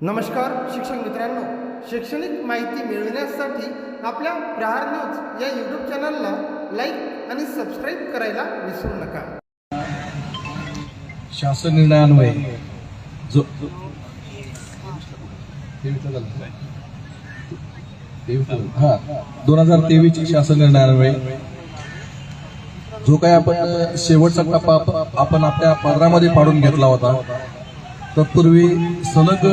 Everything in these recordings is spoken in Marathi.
नमस्कार शिक्षक मित्रांनो. शैक्षणिक माहिती मिळविण्यासाठी आपल्या प्रहार न्यूज या यूट्यूब चॅनलला लाईक आणि सबस्क्राईब करायला विसरू नका. शासन निर्णयान्वये जो हा दोन हजार तेवीस शासन निर्णयान्वये जो काही आपण शेवटचा टप्पा आपण आपल्या पदरामध्ये पाडून घेतला होता तत्पूर्वी सलग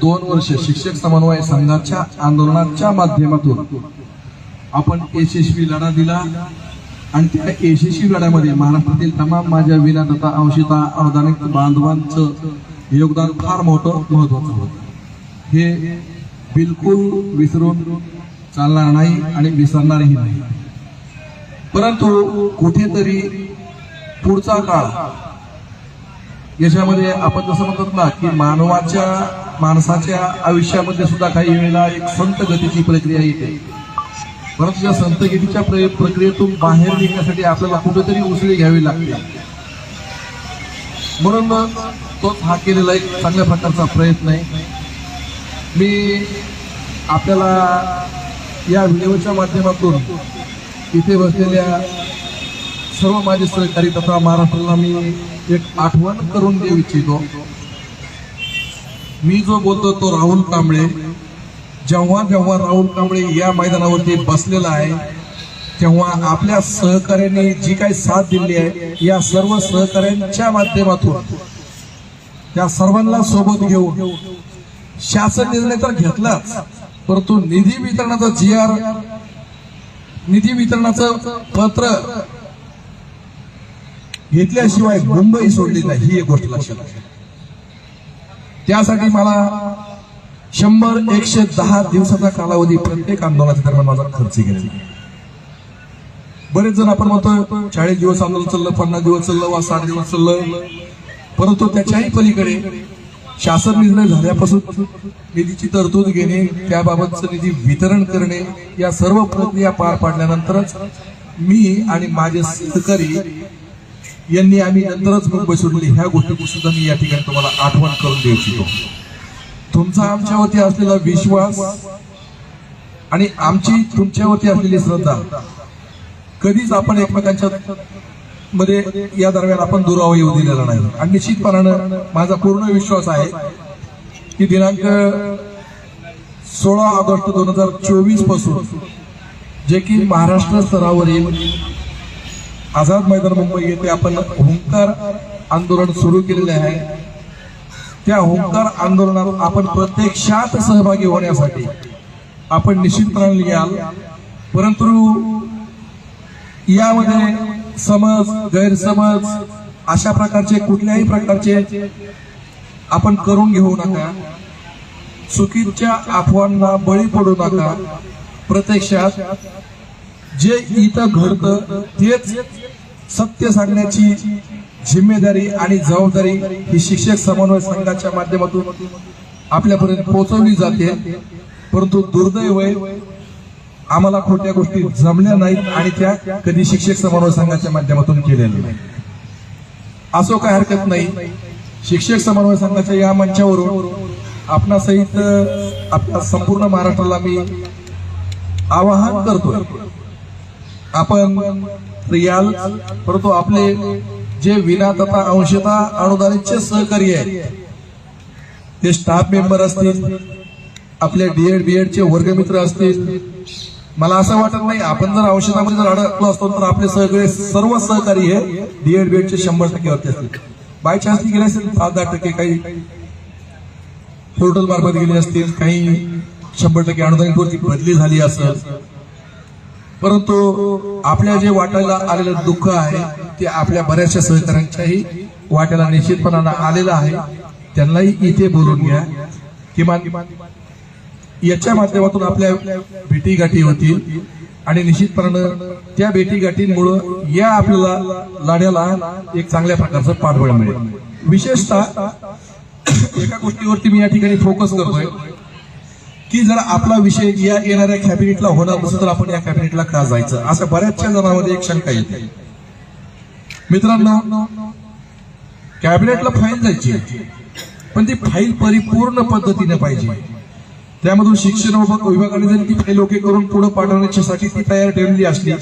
दोन वर्ष शिक्षक समन्वय संघाच्या आंदोलनाच्या माध्यमातून आपण यशस्वी लढा दिला. आणि त्या यशस्वी लढ्यामध्ये महाराष्ट्रातील तमाम माझ्या विना तथा अंशिता अनुदानित बांधवांचं योगदान फार मोठं महत्वाचं होतं. हे बिलकुल विसरून चालणार नाही आणि विसरणारही नाही. परंतु कुठेतरी पुढचा काळ याच्यामध्ये आपण जसं म्हणतात ना की मानवाच्या माणसाच्या आयुष्यामध्ये सुद्धा काही वेळेला एक संत गतीची प्रक्रिया येते. परंतु या संत गतीच्या प्र- प्रक्रियेतून बाहेर निघण्यासाठी आपल्याला कुठेतरी उसळी घ्यावी लागते. म्हणून मग तोच हा केलेला एक चांगल्या प्रकारचा प्रयत्न आहे. मी आपल्याला या व्हिडिओच्या माध्यमातून इथे बसलेल्या सर्व माझे सहकारी तथा महाराष्ट्राला मी एक आठवण करून देऊ इच्छितो. मी जो बोलतो तो राहुल कांबळे. जेव्हा जेव्हा राहुल कांबळे या मैदानावरती बसलेला आहे तेव्हा आपल्या सहकार्याने जी काही साथ दिली आहे या सर्व सहकार्यांच्या माध्यमातून त्या सर्वांना सोबत घेऊन शासन निर्णय तर घेतलाच परंतु निधी वितरणाचा जी आर निधी वितरणाचं पत्र घेतल्याशिवाय मुंबई सोडली नाही ही एक गोष्ट लक्षात त्यासाठी मला शंभर एकशे दहा दिवसाचा कालावधी प्रत्येक आंदोलनाच्या दरम्यान माझा खर्च गेलेला बरेच जण आपण म्हणतो चाळीस दिवस आंदोलन चाललं पन्नास दिवस चाललं वा साठ दिवस चाललं. परंतु त्याच्याही पलीकडे शासन निर्णय झाल्यापासून निधीची तरतूद घेणे त्याबाबतचं निधी वितरण करणे या सर्व प्रक्रिया पार पाडल्यानंतरच मी आणि माझे सहकारी यांनी आम्ही नंतरच मुंबई सोडली ह्या गोष्टी सुद्धा मी या ठिकाणी तुम्हाला आठवण करून देऊ इच्छितो. तुमचा आमच्यावरती असलेला विश्वास आणि आमची तुमच्यावरती असलेली श्रद्धा कधीच आपण एकमेकांच्या मध्ये या दरम्यान आपण दुरावा येऊ दिलेला नाही. आणि निश्चितपणानं माझा पूर्ण विश्वास आहे की दिनांक सोळा ऑगस्ट दोन हजार चोवीसपासून जे की महाराष्ट्र स्तरावरील आझाद मैदान मुंबई येथे आपण हुंकार आंदोलन सुरू केलेले आहे. त्या हुंकार आंदोलनात आपण प्रत्यक्षात सहभागी होण्यासाठी आपण निश्चितपणाने याल परंतु यामध्ये समज गैरसमज अशा प्रकारचे कुठल्याही प्रकारचे आपण करून घेऊ नका. चुकीच्या अफवांना बळी पडू नका. प्रत्यक्षात जे इथं घडतं तेच सत्य सांगण्याची जिम्मेदारी आणि जबाबदारी ही शिक्षक समन्वय संघाच्या माध्यमातून आपल्यापर्यंत पोहोचवली जाते. परंतु दुर्दैव आम्हाला खोट्या गोष्टी जमल्या नाहीत आणि त्या कधी शिक्षक समन्वय संघाच्या माध्यमातून केलेल्या नाही असो काय हरकत नाही शिक्षक समन्वय संघाच्या या मंचावरून आपणासहित आपल्या संपूर्ण महाराष्ट्राला मी आवाहन करतोय. आपण याल परंतु आपले जे विना तथा अंशता अनुदानितचे सहकारी आहेत ते स्टाफ मेंबर असतील आपले डीएड बीएड चे वर्गमित्र असतील. मला असं वाटत नाही आपण जर औषधामध्ये जर अडकलो असतो तर आपले सगळे सर्व सहकारी हे डीएड बीएड चे शंभर टक्के होते असतील. बाय चान्स गेले असेल सात दहा टक्के काही. पोर्टल मार्फत गेले असतील काही शंभर टक्के अनुदानित बदली झाली असेल. परंतु आपल्या जे वाटायला आलेलं दुःख आहे ते आपल्या बऱ्याचशा सहकाऱ्यांच्याही वाट्याला निश्चितपणानं आलेलं आहे. त्यांनाही इथे बोलून घ्या. किमान याच्या माध्यमातून आपल्या भेटीगाठी होतील आणि निश्चितपणानं त्या भेटीगाठींमुळं या आपल्याला लढ्याला एक चांगल्या प्रकारचं पाठबळ मिळेल. विशेषतः एका गोष्टीवरती मी या ठिकाणी फोकस करतोय. की जर आपला विषय या येणाऱ्या कॅबिनेटला होणार नसेल तर आपण या कॅबिनेटला का जायचं? असं बऱ्याचशा जणांमध्ये एक शंका येते. मित्रांनो कॅबिनेटला फाईल जायची पण ती फाईल परिपूर्ण पद्धतीने पाहिजे. त्यामधून शिक्षण विभागाने जरी ती फाईल ओके करून पुढे पाठवण्यासाठी ती तयार ठेवलेली असली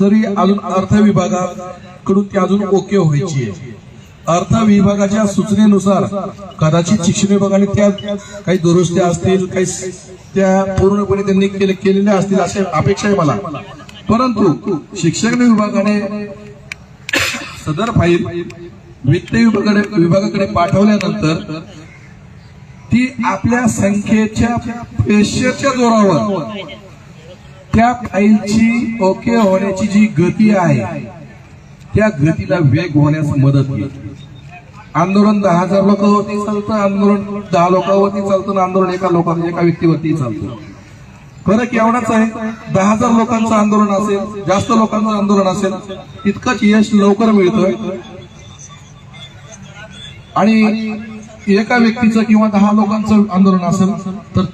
तरी अजून अर्थ विभागाकडून ती अजून ओके व्हायची आहे. अर्थ विभागाच्या सूचनेनुसार कदाचित शिक्षण विभागाने त्या काही दुरुस्त्या असतील काही त्या पूर्णपणे त्यांनी केलेल्या असतील अशी अपेक्षा आहे मला. परंतु शिक्षण विभागाने सदर फाईल वित्त विभागाकडे विभागाकडे पाठवल्यानंतर ती आपल्या संख्येच्या पेशेच्या जोरावर त्या फाईलची ओके होण्याची जी गती आहे त्या गतीला वेग होण्यास मदत होईल आंदोलन दहा हजार लोकांवरती चालतं. आंदोलन दहा लोकांवरती चालतं. आंदोलन एका लोका एका व्यक्तीवरती चालतं. फरक एवढाच आहे दहा हजार लोकांचं आंदोलन असेल जास्त लोकांचं आंदोलन असेल तितकंच यश लवकर मिळतं आणि एका व्यक्तीचं किंवा दहा लोकांचं आंदोलन असेल तर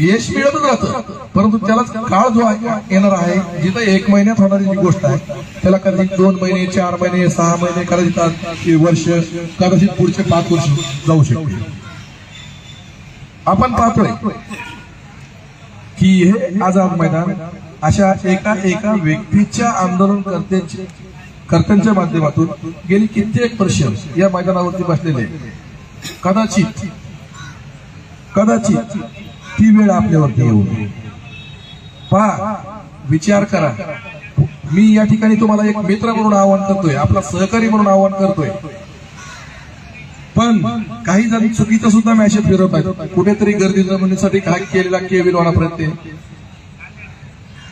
यश मिळतच राहतं. परंतु त्याला काळ जो आहे येणार आहे जिथं एक महिन्यात होणारी जी गोष्ट आहे त्याला कदाचित दोन महिने चार महिने सहा महिने कदाचित वर्ष कदाचित पुढचे पाच वर्ष जाऊ शकते. आपण पाहतोय की हे आझाद मैदान अशा एका एका व्यक्तीच्या आंदोलन करत्यांच्या कर्त्यांच्या माध्यमातून गेली कित्येक वर्ष या मैदानावरती बसलेले. कदाचित कदाचित ती वेळ आपल्यावरती येऊ नये. पहा विचार करा. मी या ठिकाणी तुम्हाला एक मित्र म्हणून आवाहन करतोय आपला सहकारी म्हणून आवाहन करतोय. पण काही जण चुकीचं सुद्धा मॅसेज फिरवत आहेत. कुठेतरी गर्दी जमवण्यासाठी काय केलेला केविल होणा प्रयत्न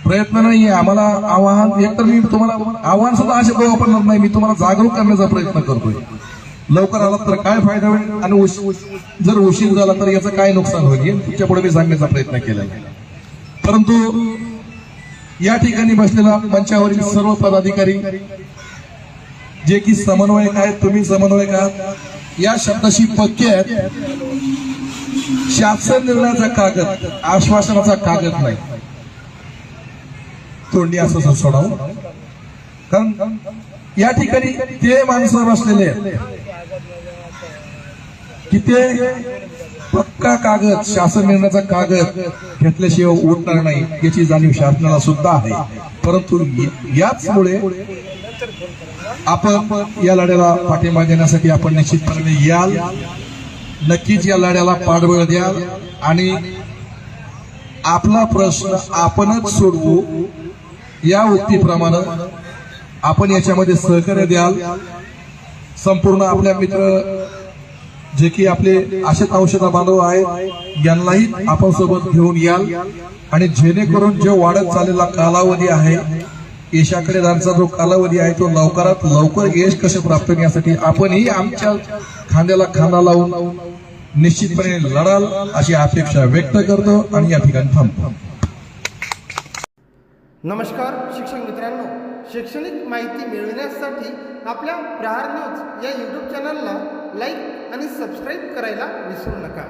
प्रयत्न नाहीये आम्हाला आव्हान एकतर मी तुम्हाला आव्हान सुद्धा असे वापरणार नाही मी तुम्हाला जागरूक करण्याचा प्रयत्न करतोय. लवकर आला तर काय फायदा होईल? आणि जर उशीर झाला तर याचं काय नुकसान होईल? हे तुमच्यापुढे मी सांगण्याचा प्रयत्न केला परंतु या ठिकाणी बसलेला मंचावरील सर्व पदाधिकारी जे की समन्वयक आहेत तुम्ही समन्वयक आहात या शब्दाशी पक्के आहेत. शासन निर्णयाचा कागद आश्वासनाचा कागद नाही. तोंडी असं सोडावं. कारण या ठिकाणी ते माणसं बसलेले आहेत. की ते पक्का कागद शासन निर्णयाचा कागद घेतल्याशिवाय उठणार नाही याची जाणीव शासनाला सुद्धा आहे. परंतु याचमुळे आपण या लढ्याला पाठिंबा देण्यासाठी आपण निश्चितपणे याल. नक्कीच या लढ्याला पाठबळ द्याल. आणि आपला प्रश्न आपणच सोडवू. या उक्तीप्रमाणे आपण याच्यामध्ये सहकार्य द्याल. संपूर्ण आपल्या मित्र जे की आपले असेच औषधा बांधव आहेत यांनाही आपण सोबत घेऊन याल. आणि जेणेकरून जो वाढत चाललेला कालावधी आहे यशाकडे जो कालावधी आहे तो लवकरात लवकर यश कसे प्राप्त करण्यासाठी आपणही आमच्या खांद्याला खांदा लावून निश्चितपणे लढाल अशी अपेक्षा व्यक्त करतो आणि या ठिकाणी थांबतो. नमस्कार शिक्षक मित्रांनो. शैक्षणिक माहिती मिळविण्यासाठी आपल्या प्रहार न्यूज या यूट्यूब चॅनलला लाईक आणि सबस्क्राईब करायला विसरू नका.